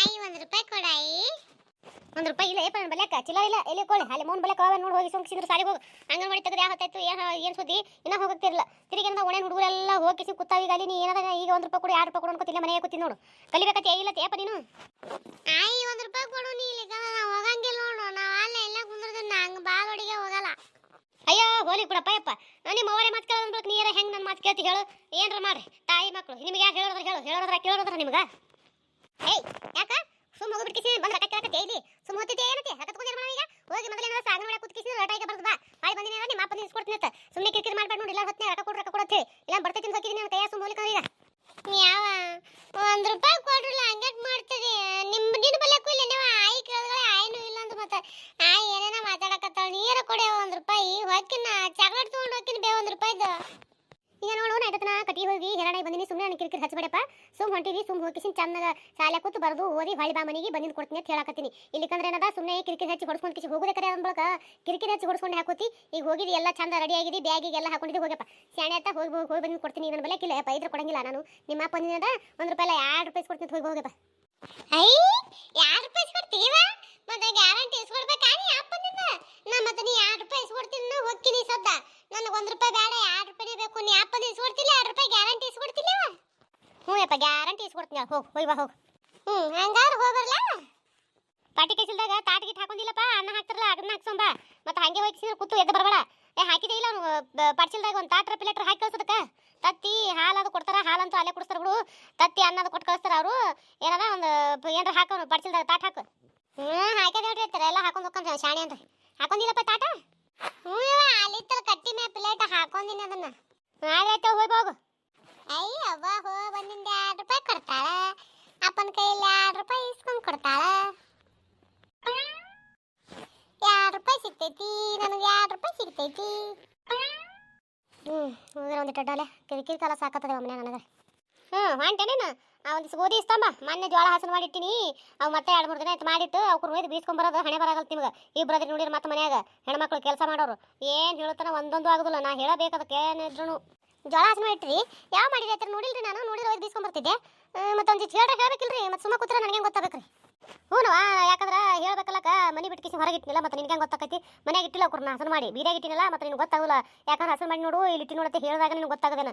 ಆಯಿ ಒಂದ್ ರೂಪಾಯಿ ಕೊಡಾಯಿ ಒಂದು ರೂಪಾಯಿ ಇಲ್ಲ ಏಪ ಬಲ್ಯಾಕ? ಚಿಲ್ಲರ್ ಇಲ್ಲ ಎಲ್ಲಿ ಕೊಳ್ಳಿ ಅಲ್ಲಿ ಮೌನ್ ಬಲ್ಯಾಕ ಅವ ನೋಡಿ ಹೋಗಿ ಸುಮ್ಕಿಸಿದ್ರು ಸಾಲಿಗೆ ಹೋಗಿ. ಅಂಗನವಾಡಿ ತೆಗೆದು ಯಾವ ಹೊತ್ತಾಯ್ತು ಏನ್ ಏನ್ ಸುದ್ದಿ? ಇನ್ನ ಹೋಗುತ್ತಿರಲ್ಲ ತಿರುಗಿ ಅಂತ ಒಣ ಹುಡುಗರೆಲ್ಲ ಹೋಗಿ ಕಿಸಿ ಕುತ್ತಾವ ಈಗ ಅಲ್ಲಿ. ನೀ ಏನಾದ ಈಗ ಒಂದ್ ರೂಪಾಯಿ ಕೊಡು ಎರಡು ರೂಪಾಯಿ ಕೊಡು ಅನ್ಕೋತಿಲ್ಲ ಮನೆಗೆ ಕೂತಿ ನೋಡು. ಕಲಿಬೇಕತ್ತೆ ಇಲ್ಲ ಏಪ ನೀನು? ಆಯಿ ಒಂದು ರೂಪಾಯಿ ಕೊಡು ನೀ ಇಲ್ಲಿ ನಾ ಹೋಗಂಗಿಲ್ಲ ನೋಡು. ನಾವು ಅಲ್ಲ ಎಲ್ಲ ಕುಂದ್ರದು ನಂಗ್ ಬಾಳೊಡಿಗೆ ಹೋಗಲ್ಲ. ಅಯ್ಯೋ ಹೋಲಿ ಬಿಡಪ್ಪ ಯಪ್ಪ ನಿಮ್ಮ ಅವರೇ ಮಾತು ಕೇಳೋದ್ ನೀರ ಹೆಂಗ್ ನನ್ನ ಮಾತು ಕೇಳ್ತಿ ಹೇಳು. ಏನ್ರ ಮಾಡ್ರಿ. ತಾಯಿ ಮಕ್ಕಳು ನಿಮ್ಗೆ ಯಾಕೆ ಹೇಳೋದ್ರ ಹೇಳು. ಹೇಳೋದ್ರ ಕೇಳೋದ್ರ ನಿಮ್ಗ? ಏಯ್, ಯಾಕ? ಸುಮ್ಮ ಹೋಗಿ ಬಿಡ್ಕಿಸಿ ಇಲ್ಲಿ ಸುಮ್ಮ ಈಗ? ಹೋಗಿ ಮೊದಲೇ ಸಾಗನ ಒಳಗೆ ಕೂತ್ಕಿಸಿ ಈಗ ಬರ್ತದ ಬಾಯ್ ಬಂದಿನ ನಿಮ್ಮ ಸುಮ್ಮನೆ ನೋಡಿ ಇಲ್ಲ ಹೊತ್ತನೆ ರೊಕ್ಕ ಕೊಡು ರೊಕ್ಕ ಕೊಡು ಅಂತೇಳಿ ಇಲ್ಲ ನನ್ನ ಸುಮ್ಮ ಈಗ ಯಾವ ರೂಪಾಯಿ ಕೊಡ್ರಲ್ಲ, ಹಂಗ್ಯಾಕ್ ನಿಮ್ಮ ನಿನ್ ಬಲ್ಯಕ್ಕೂ ಇಲ್ಲ ನೀವು ಆಯಿ ಇಲ್ಲ ಅಂತ ಮತ್ತೆ ಆಯಿ ಏನೇನ ಮಾತಾಡಕತ್ತಾಳ, ನೀರ ಕೊಡೆ ಒಂದ್ ರೂಪಾಯಿ. ಹೊಕ್ಕಿನ ಚಾಕ್ಲೇಟ್ ತಗೊಂಡ್ ಹೋಗ್ತೀನಿ ಬೇ ಒಂದ್ ರೂಪಾಯಿದು. ಈಗ ನೋಡು, ನಾ ಕಟಿ ಹೋಗಿ ಹೆರಣೆ ಬಂದಿನಿ ಸುಮ್ಮನೆ ನನಗೆ ಕಿರಿಕಿರಿ ಹಚ್ಚಬೇಡಪ್ಪ ಸುಮ್ ಹೊಂಟಿವಿ ಸುಮ್ ಹೋಗಿಸಿನ ಚಂದ ಶಾಲೆ ಕೂತು ಬರೆದು ಓದಿ ಹೊಳಿ ಬಾ ಮನೆಗೆ ಬಂದಿದ್ದು ಕೊಡ್ತೀನಿ ಅಂತ ಹೇಳಕತ್ತೀನಿ. ಇಲ್ಲಿಕಂದ್ರೆ ಏನದ ಸುಮ್ಮನೆ ಕಿರಿಕಿರಿ ಹಚ್ಚಿ ಹೊಡ್ಸ್ಕೊಂಡು ಕಿಸಿ ಹೋಗುದೇ ಕರೆ ಅಂದ್ ಬಳಕ. ಕಿರಿಕಿರಿ ಹಚ್ಚಿ ಹೊಡ್ಸ್ಕೊಂಡು ಹಾಕೋತಿ, ಈಗ ಹೋಗಿದಿ, ಎಲ್ಲ ಚಂದ ರೆಡಿ ಆಗಿದೆ ಬ್ಯಾಗಿಗೆ ಎಲ್ಲ ಹಾಕೊಂಡಿದ್ದು ಹೋಗಪ್ಪ ಶಾಣೆ ಅಂತ ಹೋಗಿ ಹೋಗಿ ಬಂದು ಕೊಡ್ತೀನಿ, ನನ್ನ ಬಲೆ ಕಿಲ್ಲ ಐದ್ರ ಕೊಡಂಗಿಲ್ಲ ನಾನು. ನಿಮ್ಮ ಅಪ್ಪ ಬಂದಿನದ ಒಂದು ರೂಪಾಯಿ ಎರಡು ರೂಪಾಯಿ ಕೊಡ್ತೀನಿ ಹೋಗಿ ಹೋಗಪ್ಪ ಐ, ಎರಡು ರೂಪಾಯಿ ಕೊಡ್ತೀವ ಮತ್ತೆ ಗ್ಯಾರಂಟಿ ಇಸ್ಕೊಡ್ಬೇಕಾನಿ ಅಪ್ಪನಿಂದ ನಾ ಮತ್ತೆ ನೀ ಎರಡು ರೂಪಾಯಿ ಇಸ್ಕೊಡ್ತೀನಿ ನಾ ಹೋಗ್ತೀನಿ ಸದ್ದ. ನನಗೆ ಒಂದು ರೂಪಾಯಿ ಬೇಡ, ಎರಡು ರೂಪಾಯಿ ಬೇಕು. ನೀ ಅಪ್ಪನ ಇಸ್ಕೊಡ್ತಿಲ್ಲ, ಎರಡು ರೂಪಾಯಿ ಗ್ಯಾರಂಟಿ ಇಸ್ಕೊಡ್ತಿಲ್ಲ? ಹ್ಞೂ ಯಪ್ಪ, ಗ್ಯಾರಂಟಿ ಇಸ್ಕೊಡ್ತೀನಿ ಹೋಗಿ ಹೋಗಿ ಬಾ ಹೋಗಿ ಹ್ಞೂ, ಹಂಗಾರ ಹೋಗ್ಬರ್ಲಾ ಪಾಟಿ ಕೈಸಿಲ್ದಾಗ ತಾಟ್ ಗಿಟ್ ಹಾಕೊಂಡಿಲ್ಲಪ್ಪ, ಅನ್ನ ಹಾಕ್ತಾರಲ್ಲ ಅದನ್ನ ಹಾಕ್ಸೋಂಬ ಮತ್ತೆ ಹಂಗೆ ಹೋಗಿ ಕೂತು ಎದ್ದು ಬರಬೇಡ. ಏ, ಹಾಕಿದೆ ಇಲ್ಲ ಅವ್ನು ಪಡ್ಸಿಲ್ದಾಗ ಒಂದು ತಾಟ್ರ ಪಿಲೆಟ್ರ್ ಹಾಕಿ ಕಳ್ಸೋದಕ್ಕೆ. ತತ್ತಿ ಹಾಲು ಅದು ಕೊಡ್ತಾರ ಹಾಲಂತೂ ಅಲ್ಲೇ ಕುಡಿಸ್ತಾರ ಬಿಡು. ತತ್ತಿ ಅನ್ನದ ಕೊಟ್ಟು ಕಳಿಸ್ತಾರ ಅವರು. ಏನದ ಒಂದು, ಏನಾರ ಹಾಕೋನು ಪಡ್ಸಿಲ್ದಾಗ ತಾಟ್ ಹಾಕು. ಹ್ಞೂ ಹಾಕಿದೆ ಹೇಳ್ರಿ ಎಲ್ಲ ಹಾಕೊಂಡು ಹೋಗ್ಕೊಂಡ್ರೆ ಶಾಣೆ ಅಂತ. ಹಾಕೊಂಡಿಲ್ಲಪ್ಪ ತಾಟ ಹ್ಞೂ ಯವ್ವ ಅಲ್ಲಿತ್ತಲ್ಲ ಕಟ್ಟಿ ಮೇ ಪ್ಲೇಟ್ ಹಾಕೊಂಡಿನಿ ಅದನ್ನ. ಆಯ್ತು ಹೋಗಿ ಹೋಗು. ಅಯ್ಯ ಅವ್ವ ಹೋ ಬಂದಿಂದ ಎರಡು ರೂಪಾಯಿ ಕೊಡ್ತಾಳ. ಅಪ್ಪನ ಕೈಯಲ್ಲಿ ಎರಡು ರೂಪಾಯಿ ಇಸ್ಕೊಂಡು ಕೊಡ್ತಾಳ. ಎರಡು ರೂಪಾಯಿ ಸಿಗ್ತೈತಿ? ನನಗೆ ಎರಡು ರೂಪಾಯಿ ಸಿಗ್ತೈತಿ? ಹ್ಞೂ ಒಂದು ಟಡ್ಡಲೆ ಕಿರಿಕಿರಿ ಕಾಲ ಸಾಕತ್ತದೆ ಮನೆ ನನಗೆ. ಹ್ಞೂ ಹೊಂಟೆ ನೀನು. ಆ ಒಂದಿವ್ಸ ಗೋಧಿ ಇಸ್ತಂಬ ಮೊನ್ನೆ ಜೋಳ ಹಸನ ಮಾಡಿಟ್ಟಿನಿ. ಅವು ಮತ್ತೆ ಎರಡು ಮೂರು ದಿನ ಆಯ್ತು ಮಾಡಿಟ್ಟು ಅವ್ರು ಒಯ್ದು ಬೀಸ್ಕೊಂಬರೋದು ಹಣೆ ಬರಾಗಲ್ ನಿಮ್ಗೆ. ಇಬ್ಬರದ್ರಿ ನೋಡಿರಿ ಮತ್ತೆ ಮನ್ಯಾಗ ಹೆಣ್ಮಕ್ಳು ಕೆಲಸ ಮಾಡೋರು. ಏನು ಹೇಳ್ತಾನ ಒಂದೊಂದು ಆಗೋದಿಲ್ಲ. ನಾ ಹೇಳಬೇಕು ಅದಕ್ಕೆ ಏನಿದ್ರು ಜೋಳ ಹಾಸನ ಇಟ್ರಿ. ಯಾವ ಮಾಡಿರಿ ಆಯ್ತು ನೋಡಿಲ್ರಿ ನಾನು? ನೋಡಿದ್ರೆ ಒಯ್ದು ಬೀಸ್ಕೊಂಡ್ಬರ್ತಿದ್ದೆ ಮತ್ತೆ ಒಂದು ಹೇಳ್ರಿ ಹೇಳ್ಬೇಕಿಲ್ರಿ? ಮತ್ತೆ ಸುಮ್ಮ ಕೂತ್ರೆ ನನಗೆ ಗೊತ್ತಾಗಬೇಕ್ರಿ? ಹ್ಞೂ ಯಾಕಂದ್ರೆ ಹೇಳ್ಬೇಕಲ್ಲಕ ಮನೆ ಬಿಟ್ಟು ಕಿಸಿ ಹೊರಗೆ ಇಟ್ಟಿಲ್ಲ ಮತ್ತೆ ನಿನಗೆ ಗೊತ್ತಾಕೈತಿ? ಮನೆಗೆ ಇಟ್ಟಿಲ್ಲ ಕುರ್ನ, ಹಸನ ಮಾಡಿ. ಬೀರ್ಯಾಗ ಇಟ್ಟಿನಲ್ಲ, ಮತ್ತೆ ನಿನ್ಗೆ ಗೊತ್ತಾಗಲ್ಲ. ಯಾಕಂದ್ರೆ ಹಸನ ಮಾಡಿ ನೋಡು, ಇಲ್ಲಿ ಇಟ್ಟು ನೋಡತ್ತೆ, ಹೇಳಿದಾಗ ನಿನಗೆ ಗೊತ್ತಾಗದೇನ.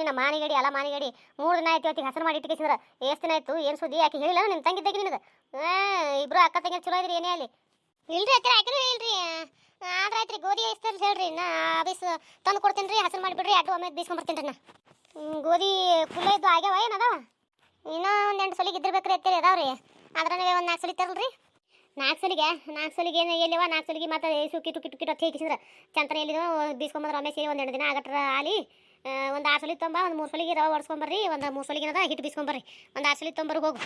ನಿನ್ನ ಮಾನಿಗಡಿ, ಅಲ್ಲ ಮಾನಿಗಡಿ, ಮೂರು ದಿನ ಆಯ್ತು ಇವತ್ತಿಗೆ ಹಸನ ಮಾಡಿ ಇಟ್ಟಿಸಿದ್ರ ಎಷ್ಟು ದಿನ ಆಯ್ತು? ಏನು ಸುದ್ದಿ? ಯಾಕೆ ಹೇಳಿಲ್ಲ ನಿನ್ನ ತಂಗಿದ್ದಾಗಿ ನಿನಗೆ? ಇಬ್ರು ಅಕ್ಕ ತಂಗಿ ಚಲೋ ಇದ್ರಿ ಏನೇ ಅಲ್ಲಿ ಇಲ್ರಿ ಅತ್ತಿರ ಹಾಕಿರಿ ಇಲ್ರಿ. ಆದ್ರೆ ಆಯ್ತು ರೀ ಗೋಧಿ ಐಸ್ತಲ್ ಹೇಳ್ರಿ, ನಾ ಬೀಸ್ ತಂದು ಕೊಡ್ತೀನಿ ರೀ ಹಸನ್ ಮಾಡಿಬಿಡ್ರಿ ಅಡ್ಡು ಒಮ್ಮೆ ಬೀಸ್ಕೊಂಬರ್ತೀನಿ ರೀ ನಾ. ಗೋಧಿ ಕುಲ್ಲ ಇದ್ದು ಆಗ್ಯಾವ ಏನದಾವ ಇನ್ನೂ ಒಂದು ಎಂಟು ಸಲಿಗೆ ಇದ್ದಿರ್ಬೇಕ್ರಿ ಅತ್ತೇಳಿ ಅದಾವ್ರಿ. ಆದ್ರೆ ನೀವು ಒಂದು ನಾಲ್ಕು ಸಲಿ ತರಲ್ರಿ. ನಾಲ್ಕು ಸಲಿಗೆ ನಾಲ್ಕು ಸಲಿಗೆ ಏನು ಎಲ್ಲಿವ ನಾಲ್ಕು ಸಲಿಗೆ ಮತ್ತೆ ಸುಕ್ಕಿ ಟುಕ್ಕಿ ಟುಕ್ಕಿ ಟೊಚ್ಚಿ ಹೇಗಿಸಿದ್ರೆ ಚಂತನ ಎಲ್ಲಿದೋ ಬೀಸ್ಕೊಂಬಂದ್ರೆ ಒಮ್ಮೆ ಸೇರಿ ಒಂದು ಎರಡು ದಿನ ಆಗಟ್ರ ಆಲಿ. ಒಂದು ಆರು ಸಲಿ ತೊಂಬ, ಒಂದು ಮೂರು ಸಲಿಗೆ ರವೆ ಒಡ್ಸ್ಕೊಂಬರ್ರಿ ಒಂದು ಮೂರು ಸಲಿಗೆ ಏನದ ಹಿಟ್ಟು ಬೀಸ್ಕೊಂಬರ್ರಿ ಒಂದು ಆರು ಸಲಿ ತೊಂಬರ್ ಹೋಗು.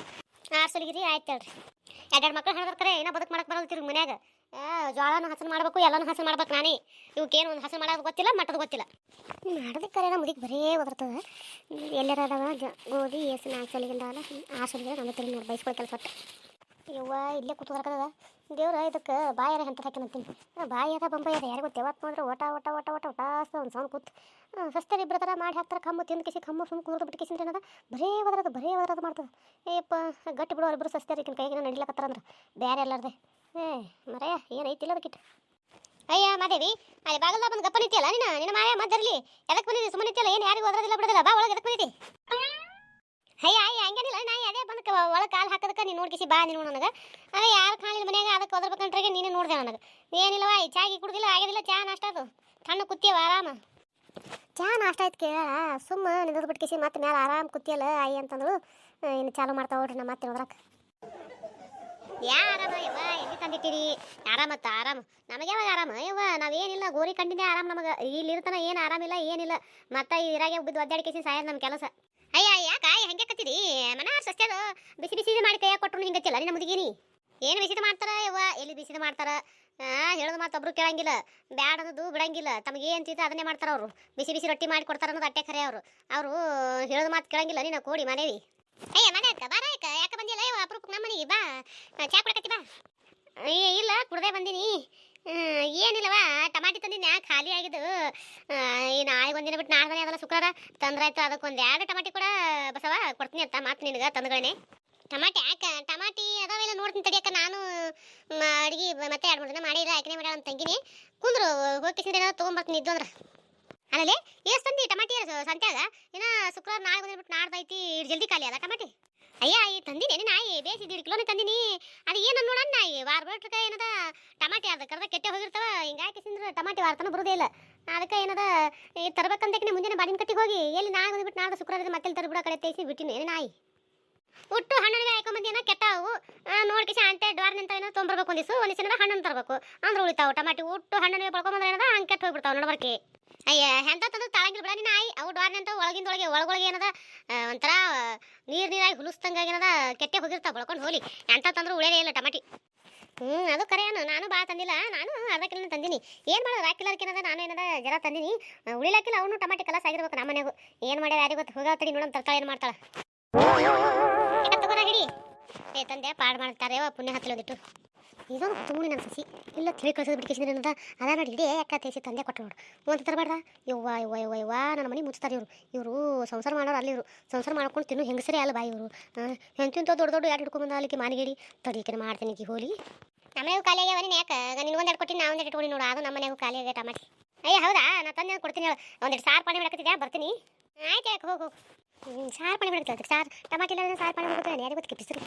ಆರು ಸಲಿಗೆ ರೀ, ಆಯ್ತು ಹೇಳ್ರಿ. ಎರಡೆರಡು ಮಕ್ಕಳು ಹೇಳ್ತಾರೆ ಏನೋ ಬದುಕು ಮಾಡಕ್ಕೆ ಬರಲ್ಲ ತಿರುಗಿ ಮನ್ಯಾಗ. ಆ, ಹಸನ್ ಮಾಡ್ಬೇಕು ಎಲ್ಲನೂ ಹಸನ್ ಮಾಡ್ಬೇಕು ನಾನೇ. ಇವಕ್ಕೇನು ಒಂದು ಹಸನ್ ಮಾಡೋದು ಗೊತ್ತಿಲ್ಲ ಮಟ್ಟದ ಗೊತ್ತಿಲ್ಲ. ಮಾಡೋದಕ್ಕೆ ಕರೆ ಮುದಿಗೆ ಬರೇ ಓದಿರ್ತದ ಎಲ್ಲರ ಅದಾವ ಗೋಧಿ ಎಸ್ ನಾಲ್ಕು ಸಲಿಗಿಂದ ಆ ಸಲಿಗೆ ನೋಡಿ ಬೈಸ್ಕೊಳ್ ಕೆಲಸ ಒಟ್ಟು ಯವ್ವ, ಇಲ್ಲೇ ಕೂತ್ಕೊಳಕದ ದೇವ್ರ, ಇದಕ್ಕೆ ಬಾಯಾರ ಹೆಂತ ಹಾಕಿ ಅಂತೀನಿ. ಬಾಯಿ ಅದ ಬಂಬೈ ಅದ ಯಾರು ಗೊತ್ತೇ? ಯಾವತ್ತು ಅಂದ್ರೆ ಓಟ ಓಟ ಓಟ ಓಟ ಓಟ ಒಂದು ಸೌಂಡ್ ಕೂತ್. ಸಸ್ತೆ ಇಬ್ಬರ ಥರ ಮಾಡಿ ಹಾಕ್ತಾರೆ, ಕಮ್ಮು ತಿಂದು ಕಿಸಿ, ಕಮ್ಮು ಸುಮ್ಮ ಕೂರ್ದು ಬಿಟ್ಟು ಕಿಸಿ ಏನದ? ಬರೇ ಒದರದು ಬರೇ ಒದರದು ಮಾಡ್ತದೆ. ಏಪ್ಪ ಗಟ್ಟಿ ಬಿಡೋ ಇಬ್ಬರು ಸಸ್ತೆ ರೀ ಕೈಗೆ ನಡಿಲಕತ್ತಾರ ಅಂದ್ರೆ? ಬೇರೆ ಎಲ್ಲಾರ್ದೆ ಏ, ಮರೆಯ ಏನೈತಿಲ್ಲ ಅದಕ್ಕಿಟ್ಟು ಅಯ್ಯ, ಮಾದೇವಿ ಅಲ್ಲಿ ಬಾಗಲ್ದ ಬಂದು ಗಪ್ಪ ನಿಂತಿಯಲ್ಲ ನಿನ್ನ ನಿನ್ನ ಮಾಯ ಮದ್ದರ್ಲಿ ಎದಕ್ಕೆ ಬಂದಿದ್ದಿ ಸುಮ್ಮನೆ ನಿಂತಿಯಲ್ಲ ಏನು ಯಾರಿಗೂ ಒದರದಿಲ್ಲ, ಬಿಡೋದಿಲ್ಲ. ಬಾ, ಒಳಗೆ ಎದಕ್ಕೆ ಬಂದಿದ್ದಿ ಅಯ್ಯ ಅಯ್ಯ, ಹಂಗೇನಿಲ್ಲ. ನಾ ಅದೇ ಬಂದು ಒಳಗೆ ಕಾಲು ಹಾಕೋದಕ್ಕೆ ನೀನು ನೋಡ್ಕಿಸಿ ಬಾ ನೀನು ನನಗೆ. ಅದೇ ಯಾರು ಕಾಣಿಲ್ಲ ಮನ್ಯಾಗ ಅದಕ್ಕೆ ಒದರ್ಬೇಕಂಟ್ರೆ ನೀನು ನೋಡಿದೆ ನನಗೆ. ಏನಿಲ್ಲವ ಈ ಚಾಗಿ ಕುಡ್ದಿಲ್ಲ ಆಗಿದಿಲ್ಲ ಚಾ ನಾಷ್ಟ ಅದು ತಣ್ಣ ಕುತ್ತಿಯವ, ಆರಾಮ? ಚಾ ನಾಷ್ಟ ಆಯ್ತು ಕೇಳ, ಸುಮ್ಮ ನಿಂದು ಬಿಟ್ಕಿಸಿ ಮತ್ತೆ ಮೇಲೆ ಆರಾಮ್ ಕುತ್ತಿಯಲ್ಲ, ಆಯಿ ಅಂತಂದ್ರು ಇನ್ನು ಚಾಲು ಮಾಡ್ತಾ ಹೋಗ್ರಿ ನಮ್ಮ ಮತ್ತೆ ನೋಡ್ರಕ್ಕೆ ಯಾ ಆರಾಮ, ಯವ್ವ, ಎಲ್ಲಿ ತಂದಿಟ್ಟಿರಿ? ಆರಾಮ ನಮಗೆ ಯಾವಾಗ ಆರಾಮ? ಯವ್ವ, ನಾವೇನಿಲ್ಲ, ಗೋರಿ ಕಂಡಿದ್ದೆ ಆರಾಮ ನಮಗೆ. ಇಲ್ಲಿ ಇರ್ತಾನ ಏನು ಆರಾಮಿಲ್ಲ, ಏನಿಲ್ಲ. ಮತ್ತೆ ಇರಾಗೆ ಬಿದ್ದು ಒದ್ದಾಡಿಕೆಸಿ ಸಾಯದ್ ನಮ್ಮ ಕೆಲಸ. ಅಯ್ಯ, ಯಾಕ? ಹೆಂಗೆ ಕತ್ತಿರಿ ಮನ ಸಸ್ಯದ ಬಿಸಿ ಬಿಸಿ ಮಾಡಿ ಕೈಯಾಗ ಕೊಟ್ಟರು ಹಿಂಗೆ ಹಚ್ಚಿಲ್ಲ ನಿನ್ನ ಮುದುಗಿನಿ ಏನು ಬಿಸಿದ ಮಾಡ್ತಾರ ಯವ್ವ? ಎಲ್ಲಿ ಬಿಸಿದ ಮಾಡ್ತಾರ? ಹೇಳೋದು ಮಾತು ಒಬ್ರು ಕೇಳಂಗಿಲ್ಲ. ಬ್ಯಾಡ ಬಿಡಂಗಿಲ್ಲ. ತಮಗೆ ಏನು ಅದನ್ನೇ ಮಾಡ್ತಾರ ಅವರು. ಬಿಸಿ ಬಿಸಿ ರೊಟ್ಟಿ ಮಾಡಿ ಕೊಡ್ತಾರ ಅನ್ನೋದು ಅಟ್ಟೆ ಖರೆ ಅವರು. ಅವರು ಹೇಳೋದು ಮಾತು ಕೇಳಂಗಿಲ್ಲ ನೀನು, ಕೋಡಿ ಮನೇವಿ ಅಯ್ಯ, ಮನೆ ಅಕ್ಕ, ಬಾರ ಯಾಕ ಯಾಕೆ ಬಂದಿಲ್ಲ ಯವ್ವ? ಅಪರೂಪಕ್ಕೆ ನಮ್ಮ ಮನೆಗೆ ಬಾ. ಚಾ ಕುಡಕತ್ತಿ ಬಾ. ಇಲ್ಲ, ಕುಡ್ದೆ ಬಂದೀನಿ. ಏನಿಲ್ಲವ, ಟಮಾಟಿ ತಂದಿದ್ದೆ ಖಾಲಿ ಆಗಿದ್ದು. ಈ ನಾಳೆ ಒಂದಿನ ಬಿಟ್ಟು ನಾಳೆ ಅದಲ್ಲ ಶುಕ್ರವಾರ ತಂದ್ರಾಯ್ತು ಅದಕ್ಕೆ ಒಂದು ಎರಡು ಟಮಾಟಿ ಕೂಡ ಬಸವ ಕೊಡ್ತೀನಿ ಅಂತ ಮಾತು ನಿನಗೆ ತಂದ್ಗಳೇ ಟಮಾಟಿ ಯಾಕೆ, ಟಮಾಟಿ ಅದಾವೆಲ್ಲ ನೋಡ್ತೀನಿ ತಡಿಯಕ್ಕ ನಾನು ಅಡುಗೆ ಮತ್ತೆ ಎರಡು ಮೂರು ದಿನ ಮಾಡಿಲ್ಲ ಯಾಕೆ ಮಾಡ್ಯಾಳ ಅಂತ ತಂಗಿನಿ. ಕುಂದ್ರು, ಹೋಗಿ ಏನಾದ್ರು ತೊಗೊಂಬರ್ತೀನಿ, ಇದ್ದು ಅಂದ್ರೆ. ಅಲ್ಲಲ್ಲಿ, ಎಷ್ಟು ತಂದಿ ಟಮಾಟಿ ಸಂತ್ಯಾಗ ಇನ್ನ ಶುಕ್ರವಾರ ನಾಳೆ ಬಂದ್ಬಿಟ್ಟು ನಾಡ್ದೈತಿ ಜಲ್ದಿ ಖಾಲಿ ಅದ ಟಮಾಟಿ? ಅಯ್ಯ, ಈ ತಂದಿನಿ ನಾಯಿ ಬೇಸಿ ದೀಡ್ ಕಿಲೋನ ತಂದಿನಿ. ಅದು ಏನು ನೋಡ ನಾಯಿ? ವಾರ ಬಿಟ್ರಕ ಏನದ ಟಮಾಟಿ ಅದ ಕರ್ದ ಕೆಟ್ಟೆ ಹೋಗಿರ್ತಾವ. ಹಿಂಗಾಗಿ ಸಿಂದ್ರೆ ಟಮಾಟಿ ವಾರ್ತನ ಬರೋದೇ ಇಲ್ಲ. ಅದಕ್ಕೆ ಏನದ, ಈ ತರ್ಬೇಕಂತಕ್ಕೆ ಮುಂಜಾನೆ ಬಾಡಿನ ಕಟ್ಟಿಗೆ ಹೋಗಿ? ಎಲ್ಲಿ ನಾಳೆ ಬಂದ್ಬಿಟ್ಟು ನಾಳೆ ಶುಕ್ರವಾರ ಮತ್ತೆ ತರ್ಬಿಡ ಕಡೆ ತೇಸಿ ಬಿಟ್ಟಿನಿ, ಏನು ನಾಯಿ? ಒಟ್ಟು ಹಣ್ಣುವೆ ಏನೋ ಕೆಟ್ಟವು ನೋಡ್ಕಿಸಿ ಅಂತೆ ಡ್ವಾರ್ ಏನೋ ತೊಗೊಂಬರ್ಬೇಕು ಒಂದಿಸು ಒಂದಿಸ ಏನಾರ ಹಣ್ಣನ್ನು ತರಬೇಕು. ಅಂದ್ರೆ ಉಳಿತಾವು ಟಮಾಟಿ ಉಟ್ಟು ಹಣ್ಣುವೆ ಪಡ್ಕೊಂಬಂದ್ರೆ ಏನದ ಹಂಗೆ ಕೆಟ್ಟು ಹೋಗ್ಬಿಡ್ತಾವ ನಡಬರ್ಕೆ. ಅಯ್ಯ ಎಂತ ತಂದು ತಾಳಂಗಿಲ್ಲ ಬಿಡ ನೀನು ಅವು ಡ್ವಾರ್ ನಿಂತ ಒಳಗಿಂದೊಳಗೆ, ಒಳಗೊಳಗೆ ಏನದ ಒಂಥರ ನೀರು ನೀರಾಗಿ ಹುಲಿಸ್ದಂಗಾಗಿನದ ಕೆಟ್ಟೆ ಹೋಗಿರ್ತಾವ ಬಳ್ಕೊಂಡು ಹೋಲಿ. ಎಂತ ತಂದ್ರೆ ಉಳಿಯಲೇ ಇಲ್ಲ ಟಮಾಟಿ. ಹ್ಞೂ ಅದು ಕರೆಯನು ನಾನು ಭಾಳ ತಂದಿಲ್ಲ. ನಾನು ಅರ್ಧ ಕಿಲೋ ತಂದಿನಿ. ಏನು ಮಾಡೋದು ಕಿಲೋ ಏನದ? ನಾನು ಏನದ? ಜರ ತಂದಿನಿ. ಉಳಿಲಾಕಿಲ್ಲ ಅವನು ಟಮಾಟಿ ಕಲಸ ಆಗಿರ್ಬೇಕು ನಮ್ಮ ಮನೆಗೂ. ಏನು ಮಾಡ್ಯಾರ ಯಾರಿಗೂ ಗೊತ್ತು? ಹೋಗಾವ ತಡಿ ನೋಡೋಣ ತರ್ತಾಳೆ ಏನು ಮಾಡ್ತಾಳೆ. ಹಿಡಿ ಏ, ತಂದೆ, ಪಾಡು ಮಾಡ್ತಾರೆ ಪುಣ್ಯ ಪುಣ್ಯ ಹತ್ತಲ ಇದೊಂದು ತುಂಬಿ ನನ್ನ ಸಸಿ ಇಲ್ಲ ತಿಳಿ ಕಳ್ಸೋದು ಬಿಡ್ಕೇಸಿದ್ರೆ ಏನದ ಅದ ನೋಡಿ ಇಡೀ ಯಾಕೆ ತೇಸಿ ತಂದೆ ಕೊಟ್ಟು ನೋಡು. ಒಂದು ತರಬೇಡ ಯವ್ವ ಯವ್ವ ಯವ್ವ ಯವ್ವ ನನ್ನ ಮನೆ ಮುಚ್ತಾರೆ ಇವರು. ಇವರು ಸಂಸಾರ ಮಾಡೋರು ಅಲ್ಲಿ ಇವರು. ಸಂಸಾರ ಮಾಡ್ಕೊಂಡು ತಿನ್ನು ಹೆಂಗಸರಿ ಅಲ್ಲ ಬಾಯಿ ಇವರು. ಹೆಂಚಿಂತ ದೊಡ್ಡ ದೊಡ್ಡ ಎರಡು ಹಿಡ್ಕೊಂಬಂದ ಅಲ್ಲಿಗೆ ಮಾನಿಗೇಡಿ? ತಡಿಕೆ ಮಾಡ್ತೀನಿ ಈಗ ಹೋಲಿ. ನಮ್ಮನೆಗೂ ಖಾಲಿ ಆಗ್ಯಾವ ನೀನು ಯಾಕೆ? ನಿನ್ನ ಒಂದು ಎರಡು ಕೊಟ್ಟಿನಿ ನಾ ಒಂದು ಎರಡು ಕೊಡಿ ನೋಡು. ಅದು ನಮ್ಮ ಮನೆಗೂ ಖಾಲಿ ಟಮಾಟಿ. ಅಯ್ಯ, ಹೌದಾ? ನಾ ತಂದೆ ಕೊಡ್ತೀನಿ ಹೇಳು. ಒಂದೆರಡು ಸಾರು ಪಾನಿ ಮಾಡಕತ್ತಿದ್ಯಾ ಬರ್ತೀನಿ. ಆಯ್ತು ಯಾಕೆ ಹೋಗು ಸಾರು ಪಾಣಿ ಮಾಡಕ್ಕೆ ಸಾರು ಟಮಾಟಿ ಇಲ್ಲ ಸಾರು ಪಾಣಿ ಮಾಡ್ಕೊತೀನಿ ಯಾರಿಗೆ ಗೊತ್ತಿಗೆ ಬಿಸಿರು